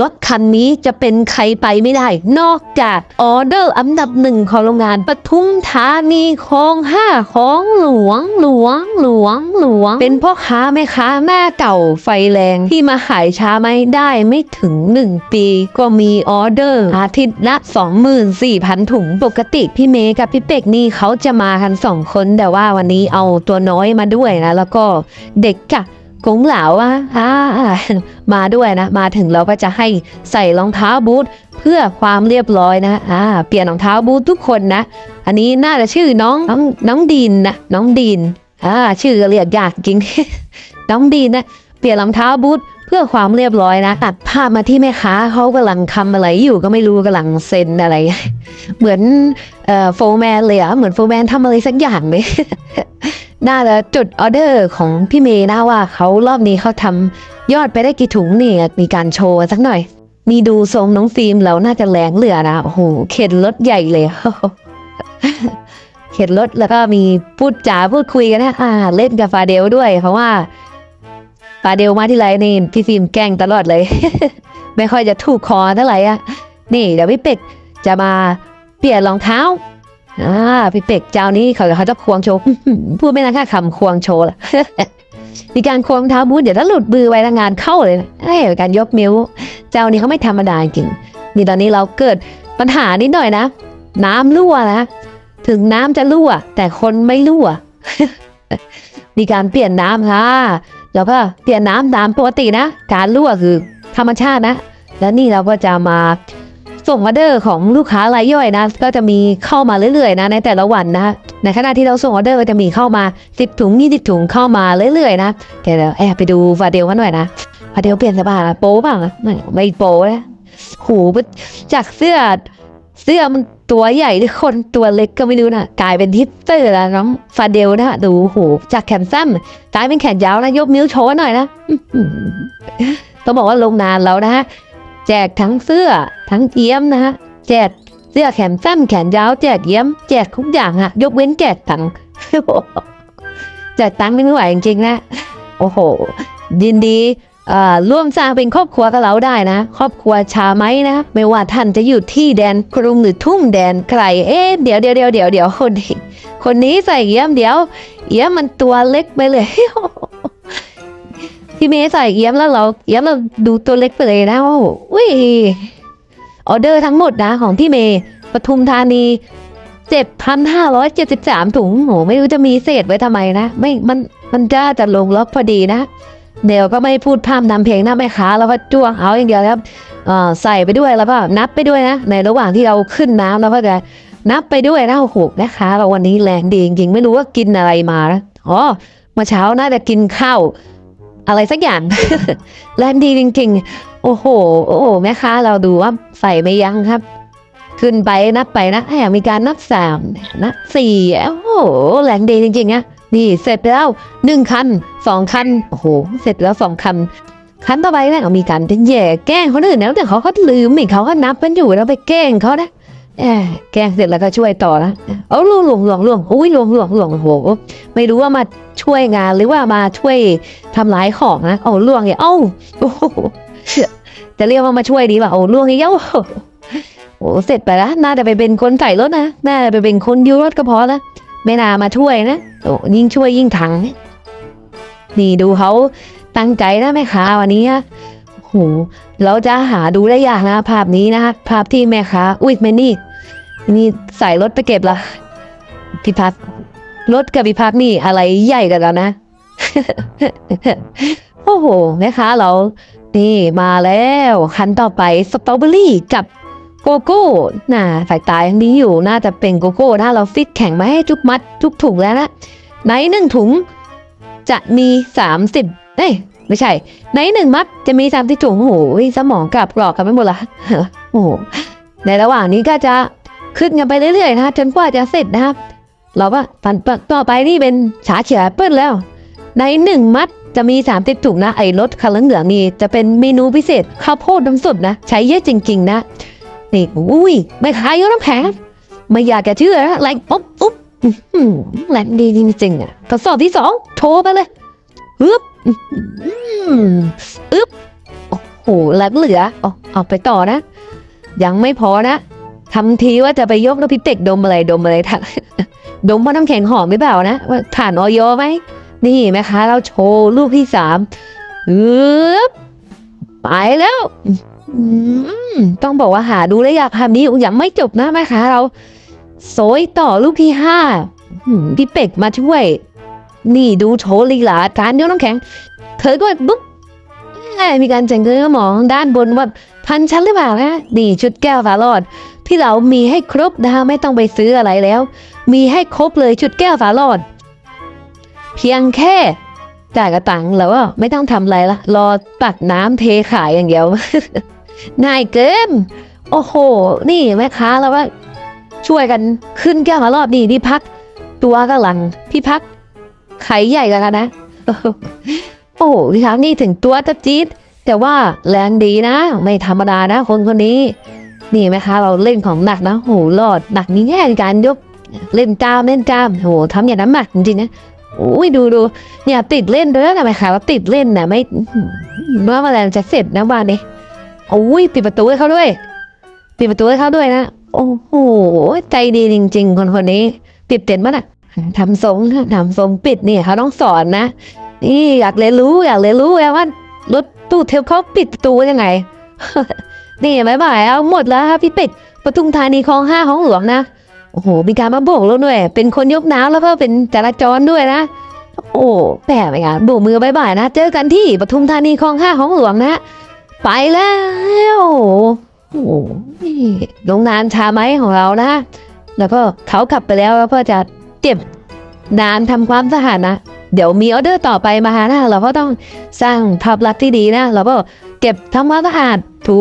รถคันนี้จะเป็นใครไปไม่ได้ นอกจากออเดอร์อันดับหนึ่งของโรงงานปทุมธานีคลองห้าของหลวงหลวงหลวงหลวง เป็นพ่อค้าแม่ค้าหน้าเก่าไฟแรงที่มาขายช้าไม่ได้ไม่ถึง 1 ปี ก็มีออเดอร์ อาทิตย์ละ 24,000 ถุงปกติพี่เมย์กับพี่เป็กนี่เขาจะมากันสองคนแต่ว่าวันนี้เอาตัวน้อยมาด้วยนะ แล้วก็เด็กกะ กงเหลาอะอ่ามาด้วยนะ มาถึงเราก็จะให้ใส่รองเท้าบูทเพื่อความเรียบร้อยนะอ่าเปลี่ยนรองเท้าบูททุกคนนะ อันนี้น่าจะชื่อน้องน้องน้องดีนนะน้องดีนอ่าชื่อเรียกยากจริง น้องดีนนะเปลี่ยนรองเท้าบูทเพื่อความเรียบร้อยนะ ตัดภาพมาที่แม่ค้าเขากำลังทำอะไรอยู่ก็ไม่รู้กำลังเซ็นอะไร เหมือนเอ่อโฟแมนเลยอะเหมือนโฟแมนทำอะไรสักอย่างเลย น่าจะจุดออเดอร์ของพี่เมย์นะว่าเขารอบนี้เขาทำยอดไปได้กี่ถุงนี่มีการโชว์สักหน่อย นี่ดูทรงน้องฟิล์มแล้วน่าจะแรงเหลือนะโอ้โหเข็นรถใหญ่เลยเข็นรถแล้วก็มีพูดจาพูดคุยกันนะอ่า เล่นกับฟาเดลด้วยเพราะว่าฟาเดลมาที่ไรนี่พี่ฟิล์มแกล้งตลอดเลย ไม่ค่อยจะถูกคอเท่าไหร่อะนี่เดี๋ยวพี่เป็กจะมาเปลี่ยนรองเท้า อ่าพี่เป็กเจ้านี้เขาเขาจะควงโชว์ พูดไม่น่าค่าคำควงโชว์ละมีการควงเท้าบูทเดี๋ยวถ้าหลุดมือไว้ทางานเข้าเลยนะเอ้ยการยกนิ้ว เจ้านี้เขาไม่ธรรมดาจริงนี่ตอนนี้เราเกิดปัญหานิดหน่อยนะ น้ำรั่วนะถึงน้ำจะรั่ว แต่คนไม่รั่ว มีการเปลี่ยนน้ำค่ะแล้วก็เปลี่ยนน้ำตามปกตินะ การรั่วคือธรรมชาตินะ แล้วนี่เราก็จะมา ส่งออเดอร์ของลูกค้ารายย่อยนะ ก็จะมีเข้ามาเรื่อยๆนะในแต่ละวันนะ ในขณะที่เราส่งออเดอร์ก็จะมีเข้ามา 10 ถุง20ถุงเข้ามาเรื่อยๆนะเดี๋ยวแอบไปดูฟาเดลมาหน่อยนะฟาเดลเปลี่ยนเสอผ้าละโป๊เปล่านะไม่ไม่โป๊นะหูจากเสื้อเสื้อมันตัวใหญ่ที่คนตัวเล็กก็ไม่รู้นะกลายเป็นทิปเตอร์แล้วน้องฟาเดลนะดูโหจากแขนสั้นกลายเป็นแขนยาวนะยกนิ้วโชว์หน่อยนะต้องบอกว่าลงนานแล้วนะฮะ แจกทั้งเสื้อ ทั้งเอี้ยมนะฮะแจกเสื้อแขนสั้นแขนยาวแจกเอี้ยมแจกทุกอย่างฮะยกเว้นแจกตังค์แจกตังค์ไม่ไหวจริงๆนะโอ้โห ยินดีอ่อร่วมสร้างเป็นครอบครัวกับเราได้นะ ครอบครัวชาไหมนะ ไม่ว่าท่านจะอยู่ที่แดนกรุงหรือทุ่งแดนใคร เอ๊ะเดี๋ยวเดี๋ยวเดี๋ยวเดี๋ยวคนนี้คนนี้ใส่เอี้ยมเดี๋ยวเอี้ยมมันตัวเล็กไปเลย พี่เมย์ใส่เอี้ยมแล้วเราเอี้ยมเราดูตัวเล็กไปเลยนะโอ้โหอุ้ยออเดอร์ทั้งหมดนะของพี่เมย์ปทุมธานี7,573ถุงโหไม่รู้จะมีเศษไว้ทำไมนะ ไม่มันมันจะจะลงล็อกพอดีนะเดี๋ยวก็ไม่พูดพร่ำนำเพลงหน้าแม่ค้าแล้วก็จ้วงเอาอย่างเดียวครับเออใส่ไปด้วยแล้วก็นับไปด้วยนะ ในระหว่างที่เราขึ้นน้ำแล้วก็จะนับไปด้วยนะโอ้โหแม่ค้าเราวันนี้แรงดีจริงๆไม่รู้ว่ากินอะไรมานะอ๋อเมื่อเช้าน่าจะกินข้าว อะไรสักอย่าง แรงดีจริง ๆ โอ้โห โอ้โหแม่ค้าเราดูว่าใส่ไม่ยั้งครับ ขึ้นไปนับไปนะแหมมีการนับสามนับสี่โอ้โหแรงดีจริงๆนะนี่เสร็จไปแล้วหนึ่งคันสองคันโอ้โหเสร็จแล้วสองคันคันต่อไปนะมีการแย่แกล้งคนอื่นแล้วแต่เขาก็ลืมอีกเขาก็นับกันอยู่แล้วไปแกล้งเขานะ แกงเสร็จแล้วก็ช่วยต่อนะเอาล่วงล่วงล่วงล่วงอุ้ยล่วงล่วงล่วงโอ้โหไม่รู้ว่ามาช่วยงานหรือว่ามาช่วยทำร้ายของนะเอาล่วงเนี่ยเอ้าโอ้โหจะเรียกว่ามาช่วยดีป่ะโอ้ล่วงอีกแล้วโอ้เสร็จไปแล้วน่าจะไปเป็นคนใส่รถนะน่าจะไปเป็นคนยูรถก็พอแล้วไม่น่ามาช่วยนะโอ้ยิ่งช่วยยิ่งทังนี่ดูเขาตั้งใจนะแม่ค้าวันนี้โอ้โหเราจะหาดูได้ยากนะ ภาพนี้นะคะภาพที่แม่ค้าอุ้ยแม่นี่ นี่ใส่รถไปเก็บละพี่พัดรถกับพี่พัดนี่อะไรใหญ่กันแล้วนะ โอ้โหแม่ค้าเรา นี่มาแล้วคันต่อไปสตรอเบอรี่กับโกโก้น่ะสายตายังดีอยู่น่าจะเป็นโกโก้นะเราฟิตแข็งมาให้ทุกมัด ทุกถุงแล้วนะในหนึ่งถุงจะมีสามสิบเอ้ยไม่ใช่ ในหนึ่งมัดจะมีสามสิบถุงโอ้โหสมองกลับกรอกกันไม่หมดละโอ้โหในระหว่างนี้ก็จะ ขึ้นกันไปเรื่อยๆนะจนกว่าจะเสร็จนะครับ เราว่าปันต่อไปนี่เป็นฉาเฉียเปิ้ลแล้ว ในหนึ่งมัดจะมีสามสิบถุงนะ ไอ้รถคันเหลืองนี่จะเป็นเมนูพิเศษข้าวโพดน้ำสดนะ ใช้เยอะจริง ๆ นะนี่อุ้ยไม่ขายเยอน้ำแข็งไม่อยากจะเชื่อนะแรงอุ๊บอุ๊บแรงดีจริงๆอะกระสอบที่สองโทรไปเลยฮึบอื้อหืออึ๊บโอ้โหแล้วเหลือเอเอาไปต่อนะ ยังไม่พอนะ ทำทีว่าจะไปยกแล้วพี่เต็กดมอะไรดมอะไรท่านดมเพราน้ำแข็งหอมหรือเปล่านะว่าผ่านออยไหมนี่ไหมคะ เราโชว์ลูกที่สามอึ๊บไปแล้วต้องบอกว่าหาดูแลอยากทำนี้ยังไม่จบนะแม่ค้าเราโซยต่อลูกที่ห้าพี่เป็กมาช่วย นี่ดูโชว์ลีลาการยกน้ำแข็ง เธอก็บุ๊บมีการแจ้งเตือนหมองด้านบนว่าพันชั้นหรือเปล่านะนี่ชุดแก้วฝาหลอด ที่เรามีให้ครบนะคะไม่ต้องไปซื้ออะไรแล้ว มีให้ครบเลยชุดแก้วฝาหลอด เพียงแค่จ่ายกระตังแล้วก็ไม่ต้องทำอะไรละรอตักน้ำเทขายอย่างเดียวง่ายเกินโอ้โห นี่แม่ค้าแล้วว่า ช่วยกันขึ้นแก้วมารอบนี่พี่พัก ตัวกำลังพี่พัก ไข่ใหญ่กันนะ โอ้โหพี่พักนี่ถึงตัวจะจี๊ดแต่ว่าแรงดีนะ ไม่ธรรมดานะคนคนนี้ นี่ไหมคะ เราเล่นของหนักนะโหรอดหนักนี่แง่การยกเล่นจ้ามเล่นจ้ามโหทำอย่างน้ำหนักจริงๆนะโอ้ยดูดูเนี่ยติดเล่นด้วยนะไหมคะว่าติดเล่นนะไม่เมื่อมาแรงจะเสร็จนะบ้านนี้โอ้ยปิดประตูให้เขาด้วยปิดประตูให้เขาด้วยนะโอ้โหใจดีจริง ๆ คนคนนี้ปิดเต็นมั้น่ะทำทรงทำทรงปิดนี่เขาต้องสอนนะนี่อยากเรียนรู้อยากเรียนรู้ไงว่ารถตู้เทลเขาปิดประตูยังไง นี่บายบายเอาหมดแล้วครับพี่เป็ดปทุมธานีคลองห้าของหลวงนะ โอ้โห มีการมาโบกรถด้วย เป็นคนยกน้ำแล้วก็เป็นจราจรด้วยนะ โอ้แปลกไหมคะโบกมือบายบายนะ เจอกันที่ปทุมธานีคลองห้าของหลวงนะ ไปแล้วโอ้โหนี่โรงงานชาไหมของเรานะ แล้วก็เขากลับไปแล้วแล้วก็จะเก็บนานทำความสะอาดนะ เดี๋ยวมีออเดอร์ต่อไปมาหานะเราก็ต้องสร้างภาพลักษณ์ที่ดีนะ เราก็เก็บทำความสะอาดถู